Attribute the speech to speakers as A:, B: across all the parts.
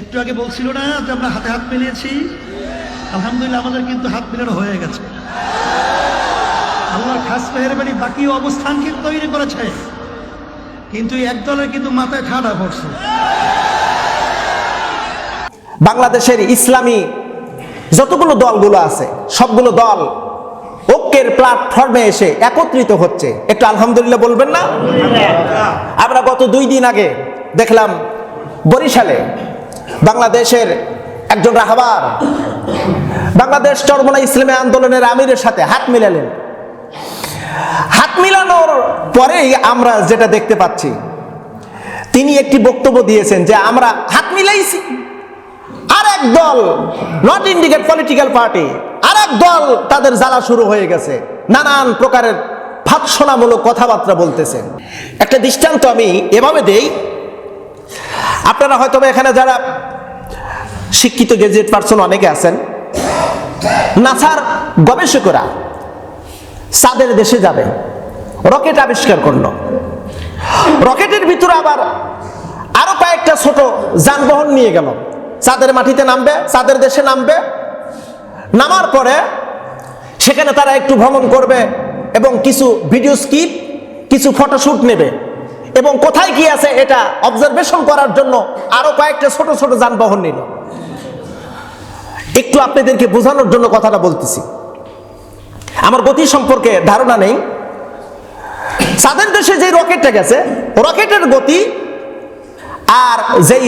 A: একটু আগে বলছিল না যে আমরা হাতে হাত মিলিয়েছি আলহামদুলিল্লাহ আমাদের কিন্তু হাত মিলানো হয়ে গেছে। আল্লাহর খাস মেহরবানি বাকি অবস্থান কিন্তু তৈরি করেছে। কিন্তু একদলের কিন্তু মাথায় ঠাডা পড়ছে।
B: বাংলাদেশের ইসলামী যতগুলো দলগুলো আছে, সবগুলো দল ঐক্যের প্ল্যাটফর্মে এসে একত্রিত হচ্ছে। একটু আলহামদুলিল্লাহ বলবেন না? আমরা গত দুই দিন আগে দেখলাম বরিশালে বাংলাদেশের একজন রাহবার, বাংলাদেশ চরমনা ইসলামী আন্দোলনের আমিরের সাথে হাত মিলালেন। হাত মিলানোর পরেই আমরা যেটা দেখতে পাচ্ছি, তিনি একটি বক্তব্য দিয়েছেন যে আমরা হাত মিলাইছি। আর এক দল নট ইন্ডিকেট পলিটিক্যাল পার্টি আর এক দল তাদের জ্বালা শুরু হয়ে গেছে, নানান প্রকারের ফাৎসনামূলক কথাবার্তা বলতেছেন। একটা দৃষ্টান্ত আমি এভাবে দেই আপনারা হয়তো এখানে যারা শিক্ষিত গেজেট পার্সন অনেকে আছেন, নাসার গবেষকরা চাঁদের দেশে যাবে, রকেট আবিষ্কার করল। রকেটের ভিতরে আবার আরও কয়েকটা ছোট যানবাহন নিয়ে গেল। চাঁদের মাটিতে নামবে চাঁদের দেশে নামবে। নামার পরে সেখানে তারা একটু ভ্রমণ করবে এবং কিছু ভিডিও স্কিপ কিছু ফটোশুট নেবে। এবং কোথায় কি আছে এটা অবজারভেশন করার জন্য আরও কয়েকটা ছোট ছোট যানবাহন নিল। একটু আপনাদেরকে বোঝানোর জন্য কথাটা বলতেছি। আমার গতি সম্পর্কে ধারণা নেই। চাঁদের দেশে যে রকেটটা গেছে, রকেটের গতি আর যেই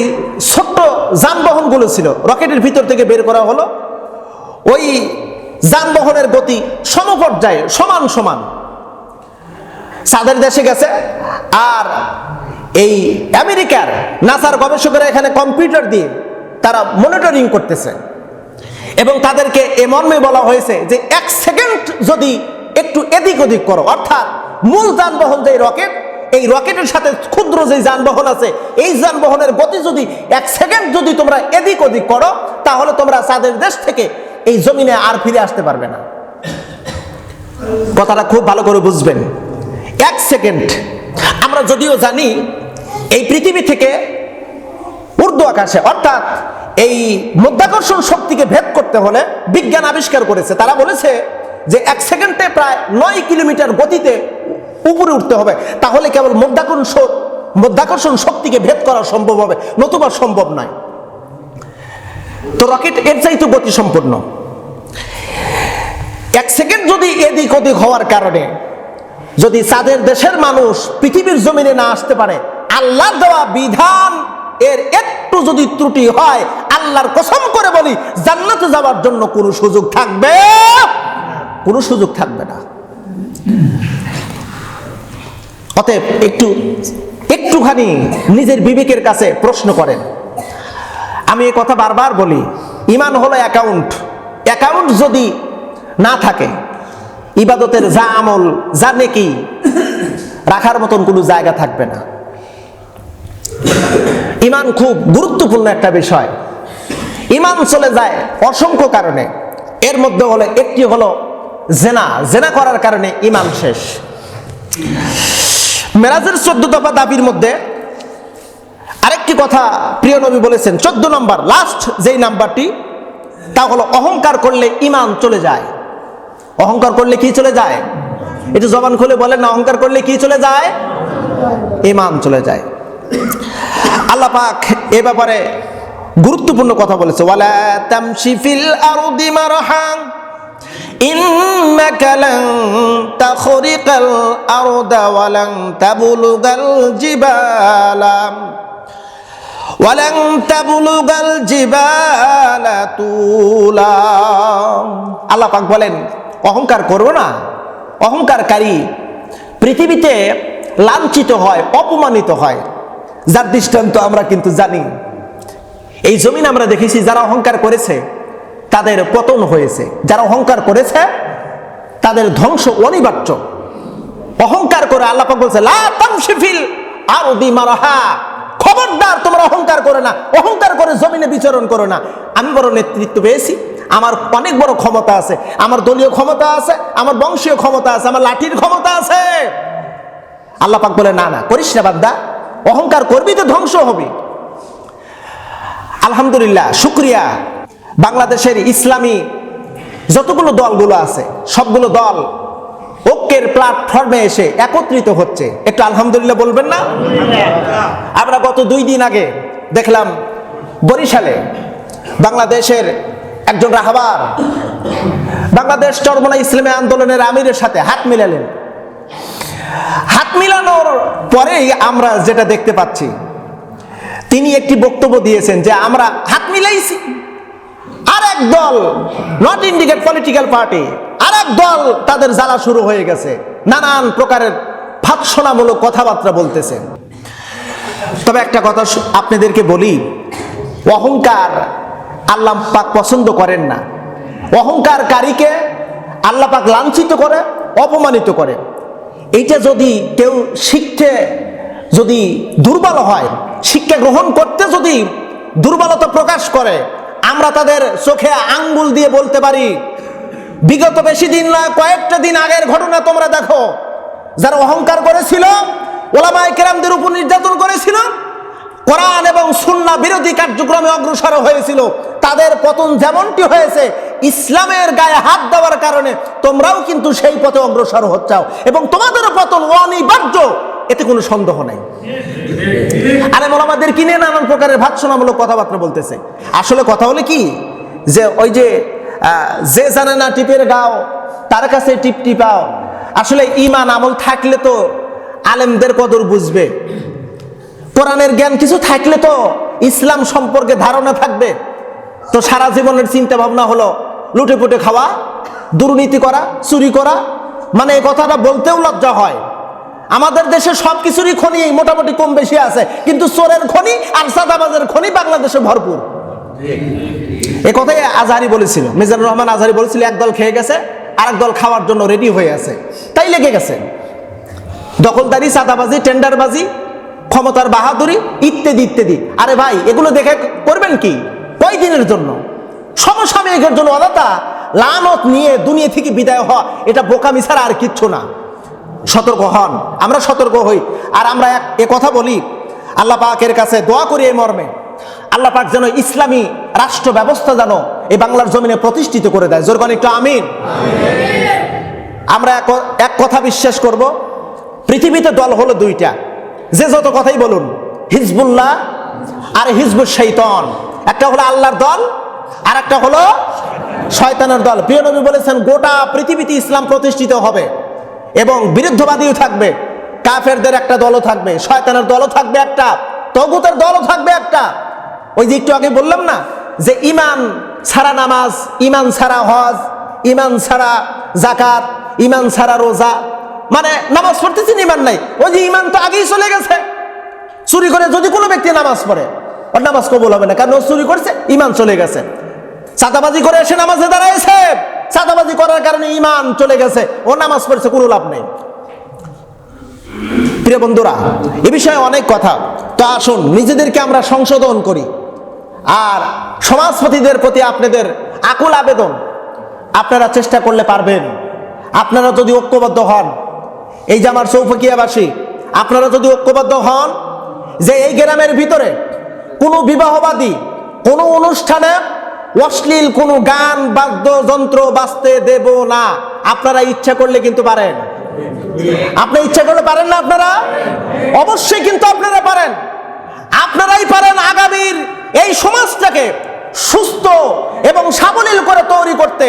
B: ছোট্ট যানবাহনগুলো ছিল, রকেটের ভিতর থেকে বের করা হলো, ওই যানবাহনের গতি সমপর্যায়ে সমান সমান। চাঁদের দেশে গেছে আর এই আমেরিকার নাসার গবেষকরা এখানে কম্পিউটার দিয়ে তারা মনিটরিং করতেছে। এবং তাদেরকে এ মর্মে বলা হয়েছে যে এক সেকেন্ড যদি একটু এদিক ওদিক করো, অর্থাৎ মূল যানবাহন যে রকেট, এই রকেটের সাথে ক্ষুদ্র যে যানবাহন আছে, এই যানবাহনের গতি যদি এক সেকেন্ড যদি তোমরা এদিক ওদিক করো, তাহলে তোমরা চাঁদের দেশ থেকে এই জমিনে আর ফিরে আসতে পারবে না। কথাটা খুব ভালো করে বুঝবেন। এক সেকেন্ড আমরা যদিও জানি, এই পৃথিবী থেকে ঊর্ধ্ব আকাশে, অর্থাৎ এই মধ্যাকর্ষণ শক্তিকে ভেদ করতে হলে বিজ্ঞান আবিষ্কার করেছে। তারা বলেছে যে এক সেকেন্ডে প্রায় নয় কিলোমিটার গতিতে উপরে উঠতে হবে। তাহলে কেবল মধ্যাকর্ষণ মধ্যাকর্ষণ শক্তিকে ভেদ করা সম্ভব হবে, নতুবা সম্ভব নয়। তো রকেট এর চাইতে গতি সম্পন্ন এক সেকেন্ড যদি এদিক ওদিক হওয়ার কারণে যদি চাঁদের দেশের মানুষ পৃথিবীর জমিনে না আসতে পারে, আল্লাহর দেওয়া বিধান এর একটু যদি ত্রুটি হয়, আল্লাহর কসম করে বলি, জান্নাতে যাওয়ার জন্য কোনো সুযোগ থাকবে? কোনো সুযোগ থাকবে না। অতএব একটু, একটুখানি নিজের বিবেকের কাছে প্রশ্ন করেন। আমি এ কথা বারবার বলি, ইমান হলো অ্যাকাউন্ট। অ্যাকাউন্ট যদি না থাকে ইবাদতের যা আমল, যা নেকি, রাখার মতন কোনো জায়গা থাকবে না। ইমান খুব গুরুত্বপূর্ণ একটা বিষয়। ইমান চলে যায় অসংখ্য কারণে। এর মধ্যে হলো, একটি হলো জেনা। জেনা করার কারণে ইমান শেষ। মেরাজের চোদ্দ দফা দাবির মধ্যে আরেকটি কথা প্রিয় নবী বলেছেন, চোদ্দ নম্বর লাস্ট যেই নাম্বারটি, তা হলো, অহংকার করলে ইমান চলে যায়। অহংকার করলে কি চলে যায়? একটু জবান খুলে বলেন না, অহংকার করলে কি চলে যায়? ইমান চলে যায়। আল্লাহ পাক এ ব্যাপারে গুরুত্বপূর্ণ কথা বলেছে। ওয়ালা তামশি ফিল আরদি মারহান, ইন্নাকা বলেন অহংকার করো না। অহংকারকারী পৃথিবীতে লাঞ্ছিত হয়, অপমানিত হয়। যার দৃষ্টান্ত আমরা কিন্তু জানি। এই জমিন আমরা দেখেছি যারা অহংকার করেছে, তাদের পতন হয়েছে। যারা অহংকার করেছে, তাদের ধ্বংস অনিবার্য। অহংকার করে আল্লাহ বলছে, লা তামশিফিল আরদি মারাহা। খবরদার, তোমরা অহংকার করে না। অহংকার করে জমিনে বিচরণ করো না। আমি বড় নেতৃত্ব পেয়েছি। আমার অনেক বড় ক্ষমতা আছে, আমার দলীয় ক্ষমতা আছে, আমার বংশীয় ক্ষমতা আছে, আমার লাঠির ক্ষমতা আছে। আল্লাহ পাক বলে, না না, করিস না বান্দা, অহংকার করবি তো ধ্বংস হবে। আলহামদুলিল্লাহ, শুক্রিয়া। বাংলাদেশের ইসলামী যতগুলো দলগুলো আছে, সবগুলো দল ঐক্যের প্ল্যাটফর্মে এসে একত্রিত হচ্ছে। একটু আলহামদুলিল্লাহ বলবেন না? আমরা গত দুই দিন আগে দেখলাম বরিশালে বাংলাদেশের একজন রাহাবার। বাংলাদেশ চরমনা ইসলামী আন্দোলনের আমিরের সাথে হাত মিলালেন। হাত মিলানোর পরেই আমরা যেটা দেখতে পাচ্ছি, তিনি একটি বক্তব্য দিয়েছেন যে আমরা হাত মিলাইছি। আর এক দল নট ইন্ডিকেট পলিটিক্যাল পার্টি আর এক দল তাদের জ্বালা শুরু হয়ে গেছে, নানান প্রকারের ভাৎসনামূলক কথাবার্তা বলতেছেন তবে একটা কথা আপনাদেরকে বলি, অহংকার আল্লাহ পাক পছন্দ করেন না। অহংকারকারীকে আল্লাহ পাক লাঞ্ছিত করে, অপমানিত করে। এইটা যদি কেউ শিখতে, যদি দুর্বল হয়, শিক্ষা গ্রহণ করতে যদি দুর্বলতা প্রকাশ করে, আমরা তাদের চোখে আঙ্গুল দিয়ে বলতে পারি, বিগত বেশি দিন নয় কয়েকটা দিন আগের ঘটনা তোমরা দেখো। যারা অহংকার করেছিল, ওলামায় কেরামদের উপর নির্যাতন করেছিল, কোরআন এবং সুন্না বিরোধী কার্যক্রমে অগ্রসর হয়েছিল। তাদের পতন যেমনটি হয়েছে, ইসলামের গায়ে হাত দেওয়ার কারণে তোমরাও কিন্তু সেই পথে অগ্রসর হচ্ছাও। এবং তোমাদেরও পতন অনিবার্য, এতে কোনো সন্দেহ নাই। আরে মোলামাদের কিনে নানান প্রকারের ভাৎসনামূলক কথাবার্তা বলতেছে? আসলে কথা হলে কি, যে ওই যে যে জানে না টিপের গাও, তার কাছে টিপ টিপাও। আসলে ইমান আমল থাকলে তো আলেমদের কদর বুঝবে। কোরআনের জ্ঞান কিছু থাকলে তো ইসলাম সম্পর্কে ধারণা থাকবে। তো সারা জীবনের চিন্তা ভাবনা হলো লুটে পুটে খাওয়া, দুর্নীতি করা, চুরি করা। মানে এই কথাটা বলতেও লজ্জা হয়। আমাদের দেশে সব কিছুরই খনি মোটামুটি কম বেশি আছে, কিন্তু চোরের খনি আর সাদাবাজের খনি বাংলাদেশে ভরপুর। এ কথাই আজহারি বলেছিল, মিজানুর রহমান আজহারি বলেছিল, একদল খেয়ে গেছে আর দল খাওয়ার জন্য রেডি হয়ে আছে। তাই লেগে গেছে। দখলদারি সাদাবাজি টেন্ডারবাজি, ক্ষমতার বাহাদুরি, ইত্যাদি ইত্যাদি। আরে ভাই, এগুলো দেখে করবেন কি? কয় দিনের জন্য? সমসাময়িকের জন্য অদাতা লানত নিয়ে দুনিয়া থেকে বিদায় হওয়া, এটা বোকামি ছাড়া আর কিচ্ছু না। সতর্ক হন, আমরা সতর্ক হই। আর আমরা এক এ কথা বলি, আল্লাহ পাকের কাছে দোয়া করি এই মর্মে। আল্লাহ পাক যেন ইসলামী রাষ্ট্র ব্যবস্থা যেন এই বাংলার জমিনে প্রতিষ্ঠিত করে দেয়। জোরগান একটু আমিন। আমরা এক কথা বিশ্বাস করব, পৃথিবীতে দল হলো দুইটা। যে যত কথাই বলুন, হিজবুল্লাহ আর হিজবুল শৈতন একটা হলো আল্লাহর দল আর একটা হলো শয়তানের দল। প্রিয় নবী বলেছেন, গোটা পৃথিবীতে ইসলাম প্রতিষ্ঠিত হবে এবং বিরুদ্ধবাদীও থাকবে, কাফেরদের একটা দলও থাকবে, শয়তানের দলও থাকবে একটা, তগুতের দলও থাকবে একটা। ওই যে একটু আগে বললাম না, যে ইমান ছাড়া নামাজ ইমান ছাড়া হজ ইমান ছাড়া জাকাত ইমান ছাড়া রোজা মানে নামাজ পড়তেছেন ইমান নাই। ওই যে ইমান তো আগেই চলে গেছে। চুরি করে যদি কোনো ব্যক্তি নামাজ পড়ে ওর নামাজ কবুল হবে না, কারণ চুরি করছে ইমান চলে গেছে। চাঁদাবাজি করে এসে নামাজে দাঁড়াইছে। চাঁদাবাজি করার কারণে ইমান চলে গেছে। ও নামাজ পড়ছে, কোনো লাভ নেই। প্রিয় বন্ধুরা, এ বিষয়ে অনেক কথা। তো আসুন, নিজেদেরকে আমরা সংশোধন করি। আর সমাজপতিদের প্রতি আপনাদের আকুল আবেদন, আপনারা চেষ্টা করলে পারবেন। আপনারা যদি ঐক্যবদ্ধ হন, এই যে আমার চৌফকিয়াবাসী, আপনারা যদি ঐক্যবদ্ধ হন যে এই গ্রামের ভিতরে কোনো বিবাহবাদী, কোনো অনুষ্ঠানে অশ্লীল কোনো গান বাদ্যযন্ত্র বাঁচতে দেব না। আপনারা ইচ্ছা করলে কিন্তু পারেন। আপনি ইচ্ছা করলে পারেন না আপনারা? অবশ্যই কিন্তু আপনারা পারেন। আপনারাই পারেন আগামীর এই সমাজটাকে সুস্থ এবং সাবলীল করে তৈরি করতে।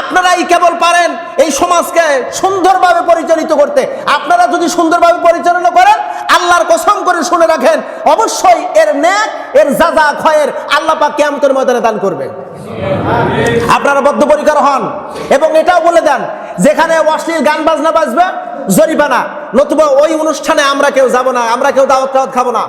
B: আপনারাই কেবল পারেন এই সমাজকে সুন্দরভাবে পরিচালিত করতে। আপনারা যদি সুন্দরভাবে পরিচালনা করেন, আল্লাহর কসম করে শুনে রাখেন, অবশ্যই এর ন্যাক, এর যাজা ক্ষয়ের আল্লাহ পাক কেমতের ময়দানে দান করবে আপনারা বদ্ধপরিকর হন। এবং এটাও বলে দেন, যেখানে অশ্লীল গান বাজনা বাজবে, জরিমানা। নতুবা ওই অনুষ্ঠানে আমরা কেউ যাব না, আমরা কেউ দাওয়াত খাব না।